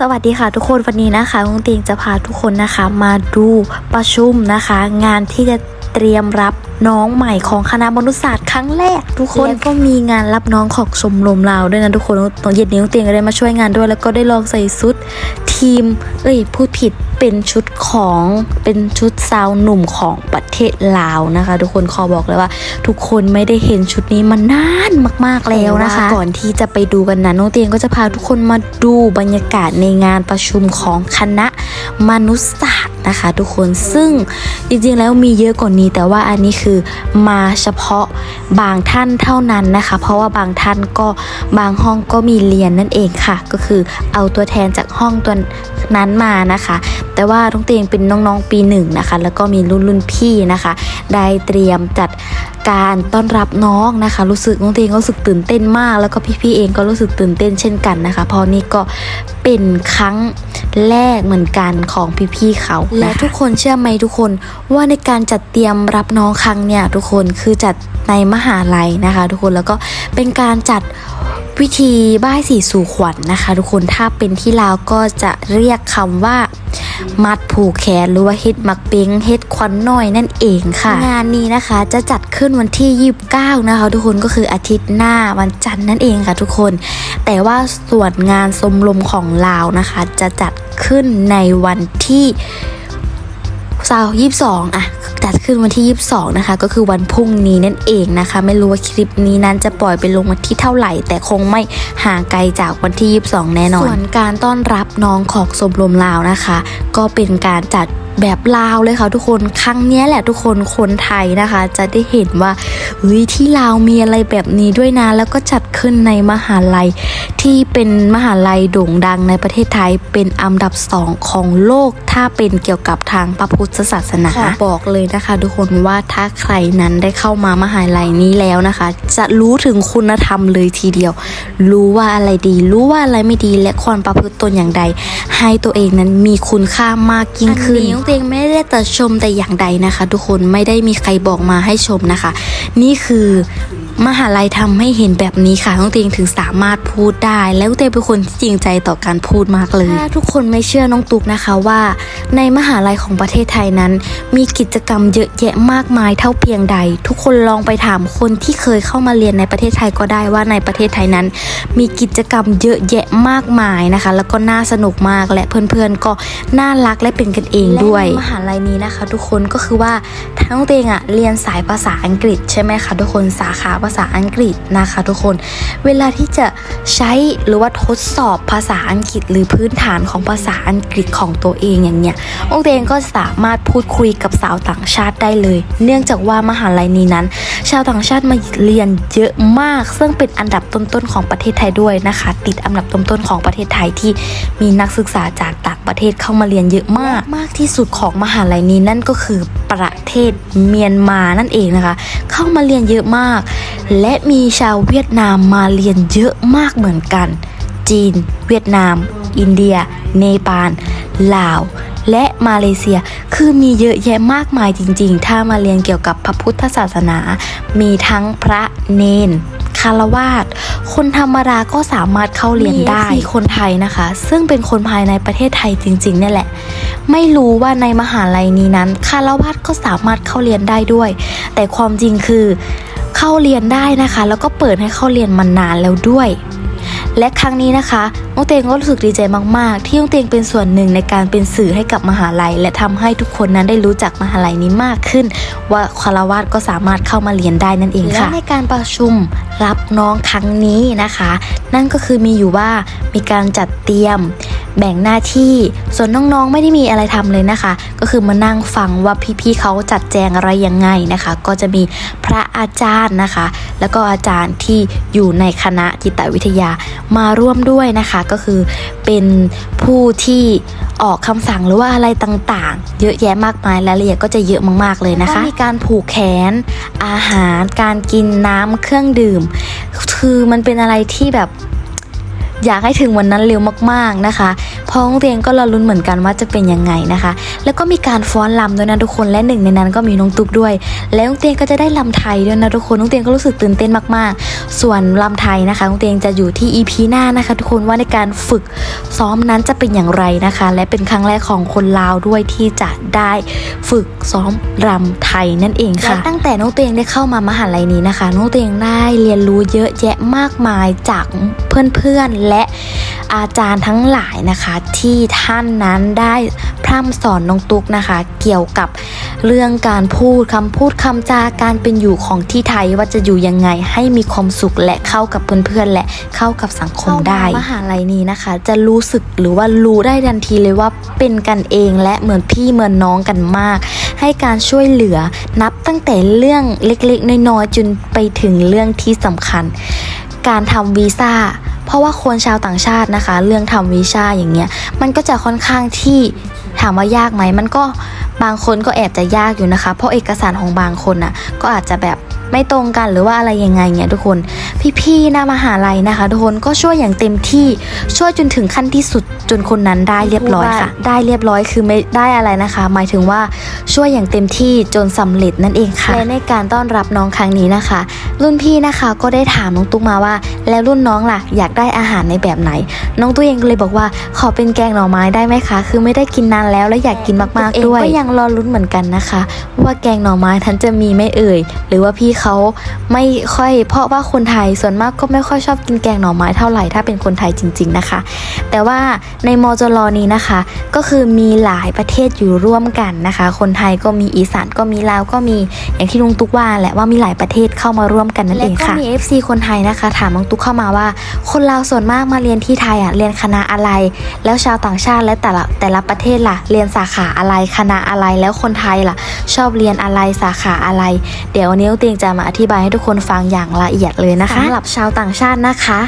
สวัสดีค่ะทุกคนวันนี้นะคะลุงตีงจะพาทุกคนนะคะมาดูประชุมนะคะ งานที่จะ เตรียมรับน้องใหม่ของคณะมนุษยศาสตร์ครั้งแรกทุกคนแล้วก็มีงานรับน้องของชมรมเราด้วยนะทุกคนตอนเย็นนี้ลุงเตียงก็ได้มาช่วยงานด้วย แล้วก็ได้ลองใส่ชุดทีม เอ้ยพูดผิดเป็นชุดของเป็นชุดสาวหนุ่มของประเทศลาวนะคะ ทุกคนขอบอกเลยว่า ทุกคนไม่ได้เห็นชุดนี้มานานมากๆแล้วนะคะ ก่อนที่จะไปดูกันนะน้องเตียงก็จะพาทุกคนมาดูบรรยากาศในงานประชุมของคณะมนุษยศาสตร์ นะคะทุกคนซึ่งจริงๆแล้วมีเยอะกว่านี้ แต่ว่าอันนี้คือมาเฉพาะบางท่านเท่านั้นนะคะ เพราะว่าบางท่านก็บางห้องก็มีเรียนนั่นเองค่ะ ก็คือเอาตัวแทนจากห้องตัวนั้นมานะคะ แต่ว่าน้องเตียงเป็นน้องๆปีหนึ่งนะคะ แล้วก็มีรุ่นรุ่นพี่นะคะ ได้เตรียมจัดการต้อนรับน้องนะคะ รู้สึกน้องเตงก็รู้สึกตื่นเต้นมาก แล้วก็พี่ๆเองก็รู้สึกตื่นเต้นเช่นกันนะคะ เพราะนี่ก็เป็นครั้งแรกเหมือนกันของพี่ๆเขาและทุกคนเชื่อไหมทุกคนว่าในการจัดเตรียมรับน้องครั้งเนี่ยทุกคนคือจัดในมหาลัยนะคะ ทุกคนแล้วก็เป็นการจัดวิธีบ้ายสีสู่ขวัญนนะคะ ทุกคนถ้าเป็นที่ลาวก็จะเรียกคำว่ามัดผูกแขนหรือว่าเฮ็ดมักเป้งเฮ็ดควันน้อยนั่นเองค่ะ งานนี้นะคะจะจัดขึ้นวันที่ 29 นะคะ ทุกคนก็คืออาทิตย์หน้าวันจันทร์นั่นเองค่ะทุกคน แต่ว่าส่วนงานสมรมของลาวนะคะ จะจัดขึ้นในวันที่ เสาร์ยี่สิบสองอะจัดขึ้นวันที่ 22 นะคะ ก็คือวันพรุ่งนี้นั่นเองนะคะ ไม่รู้ว่าคลิปนี้นั้นจะปล่อยไปลงวันที่เท่าไหร่ แต่คงไม่ห่างไกลจากวันที่ 22 แน่นอน ส่วนการต้อนรับน้องของสมรมลาวนะคะ ก็เป็นการจัด แบบลาวเลยค่ะทุกคนครั้งนี้แหละทุกคนคนไทยนะคะ จะได้เห็นว่าเฮ้ยที่ลาวมีอะไรแบบนี้ด้วยนะ แล้วก็จัดขึ้นในมหาลัย ที่เป็นมหาลัยโด่งดังในประเทศไทยเป็นอันดับสองของโลก ถ้าเป็นเกี่ยวกับทางพระพุทธศาสนาขอบอกเลยนะคะ ทุกคนว่าถ้าใครนั้นได้เข้ามามหาลัยนี้แล้วนะคะ จะรู้ถึงคุณธรรมเลยทีเดียว รู้ว่าอะไรดี รู้ว่าอะไรไม่ดีและควรประพฤติตนอย่างใด ให้ตัวเองนั้นมีคุณค่ามากยิ่งขึ้นตัวเองไม่ได้แต่ชมแต่อย่างใดนะคะ ทุกคนไม่ได้มีใครบอกมาให้ชมนะคะ นี่คือ มหาลัยทำให้เห็นแบบนี้ค่ะน้องเตียงถึงสามารถพูดได้ แล้วเตียงเป็นคนที่จริงใจต่อการพูดมากเลยถ้าทุกคนไม่เชื่อน้องตุกนะคะว่า ในมหาลัยของประเทศไทยนั้น มีกิจกรรมเยอะแยะมากมายเท่าเพียงใด ทุกคนลองไปถามคนที่เคยเข้ามาเรียนในประเทศไทยก็ได้ว่าในประเทศไทยนั้น มีกิจกรรมเยอะแยะมากมายนะคะ แล้วก็น่าสนุกมากและเพื่อนๆก็น่ารักและเป็นกันเองด้วยมหาลัยนี้นะคะ ทุกคนก็คือว่าทั้งเตงอะเรียนสายภาษาอังกฤษใช่ไหมคะทุกคนสาขาภาษาอังกฤษนะคะทุกคน เวลาที่จะใช้หรือว่าทดสอบภาษาอังกฤษ หรือพื้นฐานของภาษาอังกฤษของตัวเองอย่างเนี้ยองเตงก็สามารถพูดคุยกับสาวต่างชาติได้เลย เนื่องจากว่ามหาลัยนี้นั้น ชาวต่างชาติมาเรียนเยอะมาก ซึ่งเป็นอันดับต้นๆของประเทศไทยด้วยนะคะ ติดอันดับต้นๆของประเทศไทยที่มีนักศึกษาจากต่างประเทศเข้ามาเรียนเยอะมาก มากที่สุดของมหาลัยนี้นั่นก็คือประเทศเมียนมานั่นเองนะคะ เข้ามาเรียนเยอะมาก และมีชาวเวียดนามมาเรียนเยอะมากเหมือนกัน จีน เวียดนาม อินเดีย เนปาล ลาว และมาเลเซีย คือมีเยอะแยะมากมายจริง ๆ ถ้ามาเรียนเกี่ยวกับพระพุทธศาสนา มีทั้งพระเนนคารวาสคนธรรมดาก็สามารถเข้าเรียนได้มีคนไทยนะคะ ซึ่งเป็นคนภายในประเทศไทยจริงๆนี่แหละ ไม่รู้ว่าในมหาลัยนี้นั้นคารวาสก็สามารถเข้าเรียนได้ด้วย แต่ความจริงคือ เข้าเรียนได้นะคะ แล้วก็เปิดให้เข้าเรียนมานานแล้วด้วย และครั้งนี้นะคะน้องเตงก็รู้สึกดีใจมากๆ ที่น้องเตงเป็นส่วนหนึ่งในการเป็นสื่อให้กับมหาลัย และทำให้ทุกคนนั้นได้รู้จักมหาลัยนี้มากขึ้น ว่าคารวาสก็สามารถเข้ามาเรียนได้นั่นเองค่ะและในการประชุมรับน้องครั้งนี้นะคะ นั่นก็คือมีอยู่ว่ามีการจัดเตรียมแบ่งหน้าที่ส่วนน้องๆไม่ได้มีอะไรทำเลยนะคะ ก็คือมานั่งฟังว่าพี่ๆเขาจัดแจงอะไรยังไงนะคะ ก็จะมีพระอาจารย์นะคะ แล้วก็อาจารย์ที่อยู่ในคณะจิตวิทยามาร่วมด้วยนะคะก็คือเป็นผู้ที่ออกคำสั่งหรือว่าอะไรต่างๆ เยอะแยะมากมายรายละเอียดก็จะเยอะมากๆเลยนะคะมีการผูกแขน อาหาร การกินน้ำเครื่องดื่ม คือมันเป็นอะไรที่แบบอยากให้ถึงวันนั้นเร็วมากๆนะคะ พ้องเตียงก็รอลุ้นเหมือนกันว่าจะเป็นยังไงนะคะ แล้วก็มีการฟ้อนรำด้วยนะทุกคนและหนึ่งในนั้นก็มีน้องตุ๊กด้วย แล้วน้องเตียงก็จะได้ลำไทยด้วยนะทุกคนน้องเตียงก็รู้สึกตื่นเต้นมากๆ ส่วนลำไทยนะคะน้องเตียงจะอยู่ที่ EP หน้านะคะ ทุกคนว่าในการฝึกซ้อมนั้นจะเป็นอย่างไรนะคะ และเป็นครั้งแรกของคนลาวด้วยที่จะได้ฝึกซ้อมรำไทยนั่นเองค่ะและตั้งแต่น้องเตียงได้เข้ามามหาลัยนี้นะคะ น้องเตียงได้เรียนรู้เยอะแยะมากมายจากเพื่อนๆและอาจารย์ทั้งหลายนะคะที่ท่านนั้นได้พร่ำสอนน้องตุ๊กนะคะ เกี่ยวกับเรื่องการพูดคำพูดคำจาการเป็นอยู่ของที่ไทยว่าจะอยู่ยังไงให้มีความสุขและเข้ากับเพื่อนๆและเข้ากับสังคมได้มหาลัยนี้นะคะ จะรู้สึกหรือว่ารู้ได้ทันทีเลยว่าเป็นกันเองและเหมือนพี่เหมือนน้องกันมาก ให้การช่วยเหลือนับตั้งแต่เรื่องเล็กๆน้อยๆจนไปถึงเรื่องที่สำคัญ การทำวีซ่า เพราะว่าคนชาวต่างชาตินะคะ เรื่องทำวีซ่าอย่างเงี้ยมันก็จะค่อนข้างที่ถามว่ายากไหมมันก็ บางคนก็แอบจะยากอยู่นะคะ เพราะเอกสารของบางคนน่ะ ก็อาจจะแบบไม่ตรงกันหรือว่าอะไรยังไงเนี่ยทุกคน พี่ๆหน้ามหาลัยนะคะ ทุกคนก็ช่วยอย่างเต็มที่ช่วยจนถึงขั้นที่สุดจนคนนั้นได้เรียบร้อยค่ะ ได้เรียบร้อยคือไม่ได้อะไรนะคะ หมายถึงว่าช่วยอย่างเต็มที่จนสำเร็จนั่นเองค่ะและในการต้อนรับน้องครั้งนี้นะคะ รุ่นพี่นะคะก็ได้ถามน้องตุ๊กมาว่า แล้วรุ่นน้องล่ะอยากได้อาหารในแบบไหน น้องตัวเองก็เลยบอกว่าขอเป็นแกงหน่อไม้ได้ไหมคะ คือไม่ได้กินนานแล้วและอยากกินมากๆด้วยก็ยังรอลุ้นเหมือนกันนะคะ ว่าแกงหน่อไม้ท่านจะมีไม่เอ่ย หรือว่าพี่เขาไม่ค่อย เพราะว่าคนไทยส่วนมากก็ไม่ค่อยชอบกินแกงหน่อไม้เท่าไหร่ถ้าเป็นคนไทยจริง ๆนะคะ แต่ว่าในมจรนี้นะคะ ก็คือมีหลายประเทศอยู่ร่วมกันนะคะ คนไทยก็มีอีสานก็มีลาวก็มีอย่างที่ลุงตุ๊กว่าแหละว่ามีหลายประเทศเข้ามาร่วมกันนั่นเองค่ะและก็มี FC คนไทยนะคะ ถามน้งตุ๊กเข้ามาว่า คนลาวส่วนมากมาเรียนที่ไทยอะเรียนคณะอะไร แล้วชาวต่างชาติและแต่ละแต่ละประเทศล่ะเรียนสาขาอะไรคณะอะไรแล้วคนไทยล่ะ ชอบเรียนอะไรสาขาอะไร เดี๋ยววันนี้น้องเตียงจะมาอธิบายให้ทุกคนฟังอย่างละเอียดเลยนะคะสำหรับชาวต่างชาตินะคะ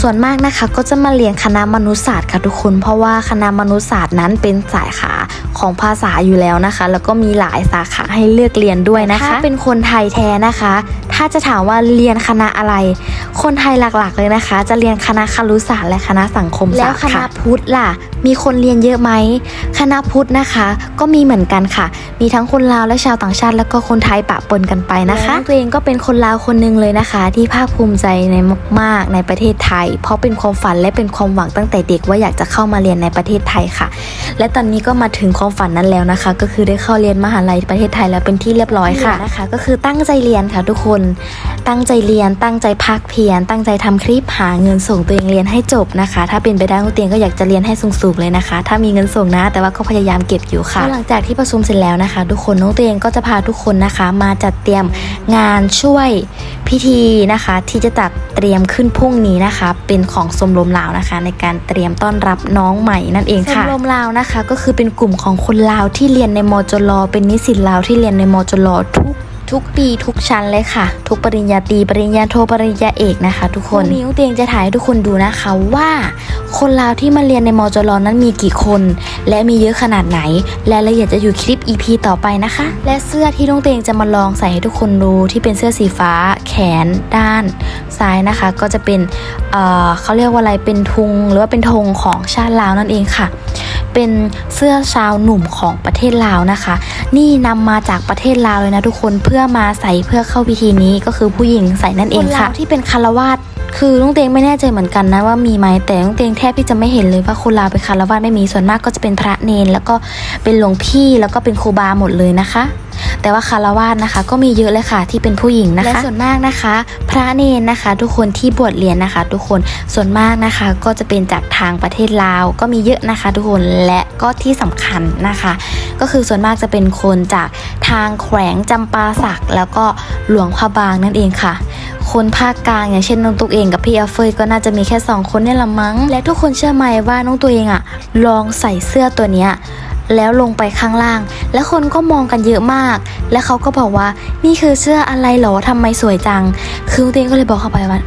ส่วนมากนะคะก็จะมาเรียนคณะมนุษยศาสตร์ค่ะทุกคน เพราะว่าคณะมนุษยศาสตร์นั้นเป็นสายขาของภาษาอยู่แล้วนะคะ แล้วก็มีหลายสาขาให้เลือกเรียนด้วยนะคะ ถ้าเป็นคนไทยแท้นะคะถ้าจะถามว่าเรียนคณะอะไร คนไทยหลักๆเลยนะคะ จะเรียนคณะครุศาสตร์และคณะสังคมศาสตร์แล้วคณะพุทธล่ะ มีคนเรียนเยอะไหมคณะพุทธนะคะ ก็มีเหมือนกันค่ะ มีทั้งคนลาวและชาวต่างชาติ แล้วก็คนไทยปะปนกันไปนะคะตัวเองก็เป็นคนลาวคนหนึงเลยนะคะ ที่ภาคภูมิใจในมากๆในประเทศไทย เพราะเป็นความฝันและเป็นความหวังตั้งแต่เด็กว่าอยากจะเข้ามาเรียนในประเทศไทยค่ะ และตอนนี้ก็มาถึงความฝันนั้นแล้วนะคะ ก็คือได้เข้าเรียนมหาลัยประเทศไทยแล้วเป็นที่เรียบร้อยค่ะนะคะ ก็คือตั้งใจเรียนค่ะทุกคนตั้งใจเรียน ตั้งใจพักเพียร ตั้งใจทำคลิปหาเงินส่งตัวเองเรียนให้จบนะคะ ถ้าเป็นไปได้คุณเตียงก็อยากจะเรียนให้สูงๆเลยนะคะ ถ้ามีเงินส่งนะ แต่ว่าก็พยายามเก็บอยู่ค่ะ หลังจากที่ประชุมเสร็จแล้วนะคะ ทุกคนน้องเตียงก็จะพาทุกคนนะคะ มาจัดเตรียมงานช่วยพิธีนะคะ ที่จะจัดเตรียมขึ้นพรุ่งนี้นะคะ เป็นของสมรมลาวนะคะ ในการเตรียมต้อนรับน้องใหม่นั่นเองค่ะสมรมลาวนะคะ ก็คือเป็นกลุ่มของคนลาวที่เรียนในมจรเป็นนิสิตลาวที่เรียนในมจรทุก ทุกปีทุกชั้นเลยค่ะ ทุกปริญญาตรีปริญญาโทปริญญาเอกนะคะ ทุกคนวันนี้น้องเตียงจะถ่ายให้ทุกคนดูนะคะว่า คนลาวที่มาเรียนในมจรนั้นมีกี่คน และมีเยอะขนาดไหนรายละเอียดจะอยู่คลิป EP ต่อไปนะคะ และเสื้อที่น้องเตียงจะมาลองใส่ให้ทุกคนดูที่เป็นเสื้อสีฟ้า แขนด้านซ้ายนะคะ ก็จะเป็นเอ่อเขาเรียกว่าอะไรเป็นทุงหรือว่าเป็นธงของชาติลาวนั่นเองค่ะ เป็นเสื้อชาวหนุ่มของประเทศลาวนะคะ นี่นำมาจากประเทศลาวเลยนะทุกคนเพื่อมาใส่เพื่อเข้าพิธีนี้ก็คือผู้หญิงใส่นั่นเองค่ะที่เป็นคารวาสคือลุงเตงไม่แน่ใจเหมือนกันนะว่ามีไหมแต่ลุงเตงแทบที่จะไม่เห็นเลยว่าคนลาวเป็นคารวาสไม่มีส่วนมากก็จะเป็นพระเนน แล้วก็เป็นหลวงพี่แล้วก็เป็นครูบาหมดเลยนะคะ แต่ว่าคารวาสนะคะ ก็มีเยอะเลยค่ะที่เป็นผู้หญิงนะคะและส่วนมากนะคะ พระเนนนะคะ ทุกคนที่บวชเรียนนะคะ ทุกคนส่วนมากนะคะ ก็จะเป็นจากทางประเทศลาว ก็มีเยอะนะคะ ทุกคนและก็ที่สำคัญนะคะ ก็คือส่วนมากจะเป็นคนจากทางแขวงจำปาสักแล้วก็หลวงพระบางนั่นเองค่ะคนภาคกลางอย่างเช่นน้องตุ๊กเองกับพี่อาเฟยก็น่าจะมีแค่สองคนเนี่ยละมั้ง และทุกคนเชื่อไหมว่าน้องตัวเองอะลองใส่เสื้อตัวเนี้ย แล้วลงไปข้างล่าง แล้วคนก็มองกันเยอะมาก แล้วเขาก็บอกว่า นี่คือเสื้ออะไรเหรอทำไมสวยจัง คือตัวเองก็เลยบอกเข้าไปว่า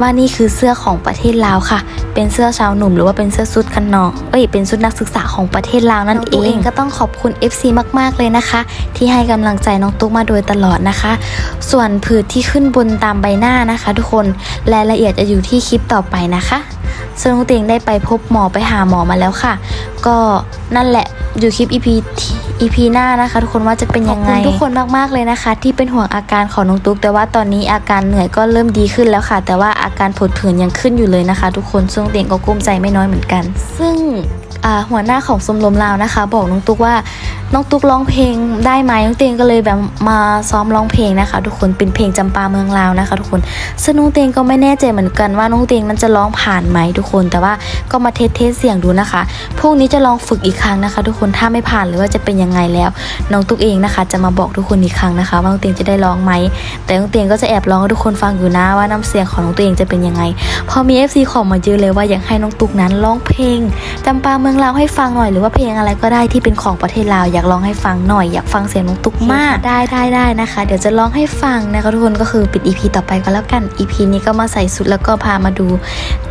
ว่านี่คือเสื้อของประเทศลาวค่ะ เป็นเสื้อชาวหนุ่มหรือว่าเป็นเสื้อชุดกันนองเอ้ย เป็นชุดนักศึกษาของประเทศลาวนั่นเองก็ต้องขอบคุณ FC มาก ๆ เลยนะคะ ที่ให้กำลังใจน้องตุ๊กมาโดยตลอดนะคะ ส่วนผืดที่ขึ้นบนตามใบหน้านะคะ ทุกคน รายละเอียดจะอยู่ที่คลิปต่อไปนะคะ ซึ่งน้องเตียงได้ไปพบหมอไปหาหมอมาแล้วค่ะ ก็นั่นแหละอยู่คลิป EP ที่ EP หน้านะคะทุกคนว่าจะเป็นยังไงขอบคุณทุกคนมากๆเลยนะคะ ที่เป็นห่วงอาการของน้องตุ๊กแต่ว่าตอนนี้อาการเหนื่อยก็เริ่มดีขึ้นแล้วค่ะ แต่ว่าอาการผดผื่นยังขึ้นอยู่เลยนะคะ ทุกคนซึ่งน้องเตียงก็กุ้มใจไม่น้อยเหมือนกัน ซึ่งอ่า หัวหน้าของสมรมลาวนะคะ บอกน้องตุ๊กว่าน้องตุ๊กร้องเพลงได้ไหมน้องเตียงก็เลยแบบมาซ้อมร้องเพลงนะคะ ทุกคนเป็นเพลงจำปาเมืองลาวนะคะ ทุกคนซึ่งน้องเตียงก็ไม่แน่ใจเหมือนกันว่าน้องเตียงนั้นจะร้องผ่านไหมทุกคน แต่ว่าก็มาเทสเทสเสียงดูนะคะพรุ่งนี้จะลองฝึกอีกครั้งนะคะ ทุกคนถ้าไม่ผ่านหรือว่าจะเป็นยังไงแล้ว น้องตุ๊กเองนะคะ จะมาบอกทุกคนอีกครั้งนะคะ ว่าน้องเตียงจะได้ร้องไหมแต่น้องเตียงก็จะแอบร้องให้ทุกคนฟังอยู่นะว่าน้ำเสียงของน้องตัวเองจะเป็นยังไง พอมี FC ขอมาเยอะเลยว่าอยากให้น้องตุ๊กนั้นร้องเพลงจำปาเมืองลาวให้ฟังหน่อยหรือว่าเพลงอะไรก็ได้ที่เป็นของประเทศลาวอยากร้องให้ฟังหน่อยอยากฟังเสียงน้องตุ๊กมากได้ได้ได้นะคะ เดี๋ยวจะร้องให้ฟังนะคะทุกคนก็คือปิด EP ต่อไปก็แล้วกัน EP นี้ก็มาใส่สุดแล้วก็พามาดู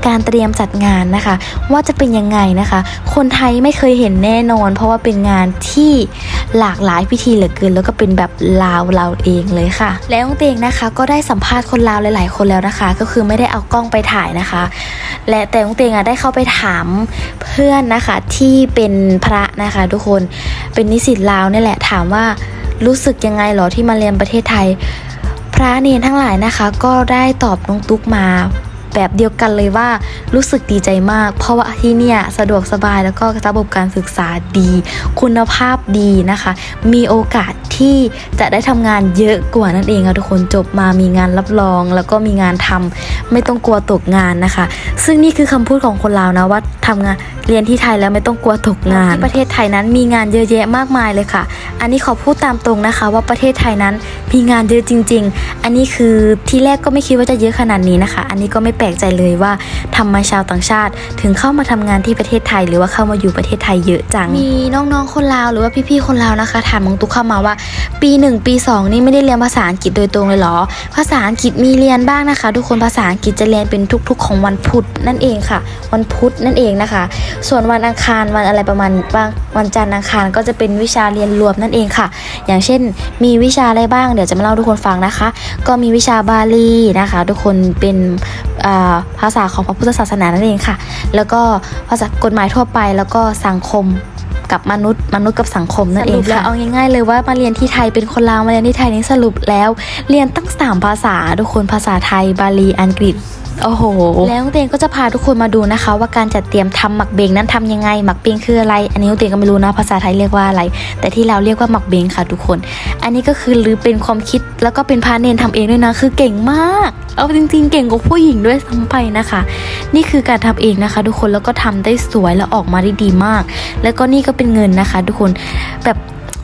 การเตรียมจัดงานนะคะ ว่าจะเป็นยังไงนะคะ คนไทยไม่เคยเห็นแน่นอน เพราะว่าเป็นงานที่หลากหลายพิธีเหลือเกิน แล้วก็เป็นแบบลาวเราเองเลยค่ะ แล้วน้องเตงนะคะ ก็ได้สัมภาษณ์คนลาวหลาย ๆ คนแล้วนะคะ ก็คือไม่ได้เอากล้องไปถ่ายนะคะ และแต่น้องเตงอะได้เข้าไปถามเพื่อนนะคะที่เป็นพระนะคะ ทุกคนเป็นนิสิตลาวนี่แหละถามว่ารู้สึกยังไงหรอที่มาเรียนประเทศไทย พระเนนทั้งหลายนะคะ ก็ได้ตอบน้องตุ๊กมา แบบเดียวกันเลยว่ารู้สึกดีใจมาก เพราะว่าที่เนี่ยสะดวกสบายแล้วก็ระบบการศึกษาดี คุณภาพดีนะคะ มีโอกาสที่จะได้ทำงานเยอะกว่านั่นเองค่ะทุกคนจบมามีงานรับรอง แล้วก็มีงานทำไม่ต้องกลัวตกงานนะคะ ซึ่งนี่คือคำพูดของคนลาวนะว่าทำงานเรียนที่ไทยแล้วไม่ต้องกลัวตกงาน ที่ประเทศไทยนั้นมีงานเยอะแยะมากมายเลยค่ะ อันนี้ขอพูดตามตรงนะคะ ว่าประเทศไทยนั้นมีงานเยอะจริง ๆ อันนี้คือที่แรกก็ไม่คิดว่าจะเยอะขนาดนี้นะคะ อันนี้ก็ไม่แปลกใจเลยว่าทำไมชาวต่างชาติ ถึงเข้ามาทำงานที่ประเทศไทย หรือว่าเข้ามาอยู่ประเทศไทยเยอะจัง มีน้องๆคนลาวหรือว่าพี่ๆคนลาวนะคะถามมงตุกเข้ามาว่า ปี 1 ปี 2 นี่ไม่ได้เรียนภาษาอังกฤษโดยตรงเลยหรอ ภาษาอังกฤษมีเรียนบ้างนะคะ ทุกคนภาษาอังกฤษจะเรียนเป็นทุก ๆ ของวันพุธนั่นเองค่ะ วันพุธนั่นเองนะคะ ส่วนวันอังคารวันอะไรประมาณบางวันจันทร์อังคารก็จะเป็นวิชาเรียนรวมนั่นเองค่ะ อย่างเช่น มีวิชาอะไรบ้างเดี๋ยวจะมาเล่าทุกคนฟังนะคะ ก็มีวิชาบาลีนะคะ ทุกคนเป็น ภาษาของพระพุทธศาสนานั่นเองค่ะ แล้วก็ภาษากฎหมายทั่วไปแล้วก็สังคมกับมนุษย์ มนุษย์กับสังคมนั่นเองค่ะเอาง่ายๆเลยว่ามาเรียนที่ไทยเป็นคนลาวมาเรียนที่ไทยนี่สรุปแล้ว เรียนตั้งสามภาษาทุกคนภาษาไทยบาลีอังกฤษ โอ้โห แล้วเตียงก็จะพาทุกคนมาดูนะคะ ว่าการจัดเตรียมทำหมักเบงนั้นทำยังไง หมักเบงคืออะไร อันนี้เตียงก็ไม่รู้นะภาษาไทยเรียกว่าอะไร แต่ที่เราเรียกว่าหมักเบงค่ะทุกคน อันนี้ก็คือหรือเป็นความคิดแล้วก็เป็นพาเนนทำเองด้วยนะ คือเก่งมาก เอาจริง ๆ เก่งกว่าผู้หญิงด้วยซ้ำไปนะคะ นี่คือการทำเองนะคะ ทุกคนแล้วก็ทำได้สวยแล้วออกมาได้ดีมาก แล้วก็นี่ก็เป็นเงินนะคะ ทุกคนแบบ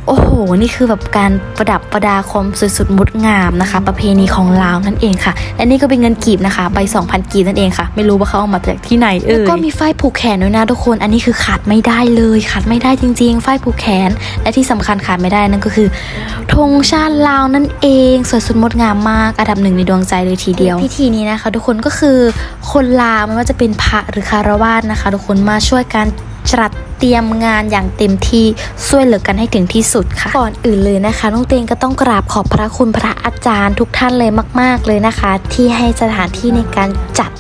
โอ้โห นี่คือแบบการประดับประดาความสวยสุดงดงามนะคะ ประเพณีของลาวนั่นเองค่ะ และนี่ก็เป็นเงินกีบนะคะ ใบ 2,000 กีบนั่นเองค่ะ ไม่รู้ว่าเขาเอามาจากที่ไหนเอ่ยแล้วก็มีฝ้ายผูกแขนด้วยนะทุกคน อันนี้คือขาดไม่ได้เลย ขาดไม่ได้จริงๆฝ้ายผูกแขน และที่สำคัญขาดไม่ได้นั่นก็คือธงชาติลาวนั่นเองสวยสุดงดงามมากอันดับหนึ่งในดวงใจเลยทีเดียว พิธีนี้นะคะ ทุกคนก็คือคนลาวไม่ว่าจะเป็นพระหรือคารวาสนะคะ ทุกคนมาช่วยกัน จัดเตรียมงานอย่างเต็มที่ช่วยเหลือกันให้ถึงที่สุดค่ะ ก่อนอื่นเลยนะคะน้องเตงก็ต้องกราบขอบพระคุณพระอาจารย์ทุกท่านเลยมาก ๆเลยนะคะ ที่ให้สถานที่ในการจัด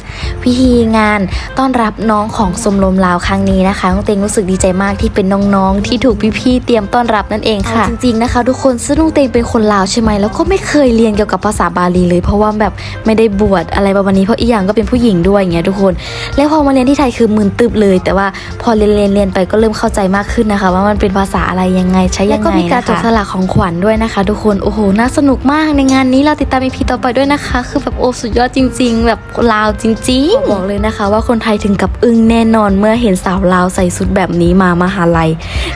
พิธีงานต้อนรับน้องของสมรมลาวครั้งนี้นะคะน้องเตงรู้สึกดีใจมากที่เป็นน้องๆ ที่ถูกพี่ๆเตรียมต้อนรับนั่นเองค่ะ จริงๆนะคะ ทุกคนซึ่งน้องเตงเป็นคนลาวใช่ไหมแล้วก็ไม่เคยเรียนเกี่ยวกับภาษาบาลีเลย เพราะว่าแบบไม่ได้บวชอะไรประมาณนี้เพราะอีกอย่างก็เป็นผู้หญิงด้วยอย่างเงี้ยทุกคน แล้วพอมาเรียนที่ไทยคือมึนตึบเลย แต่ว่าพอเรียนเรียนเรียนไปก็เริ่มเข้าใจมากขึ้นนะคะ ว่ามันเป็นภาษาอะไรยังไงใช้ยังไงแล้วก็มีการจดสลักของขวัญด้วยนะคะ ทุกคนโอ้โหน่าสนุกมากในงานนี้เราติดตามอีพีต่อไปด้วยนะคะ คือแบบโอ้สุดยอดจริง ๆ แบบลาวจริงๆบอกเลยนะคะ ว่าคนไทยถึงกับอึ้งแน่นอนเมื่อเห็นสาวลาวใส่ชุดแบบนี้มามหาลัย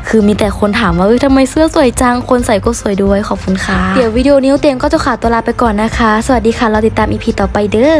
คือมีแต่คนถามว่าเอ้ยทำไมเสื้อสวยจัง คนใส่ก็สวยด้วยขอบคุณค่ะ เดี๋ยววิดีโอนี้เตรียมก็จะขาดตัวลาไปก่อนนะคะ สวัสดีค่ะเราติดตามอีพีต่อไปเด้อ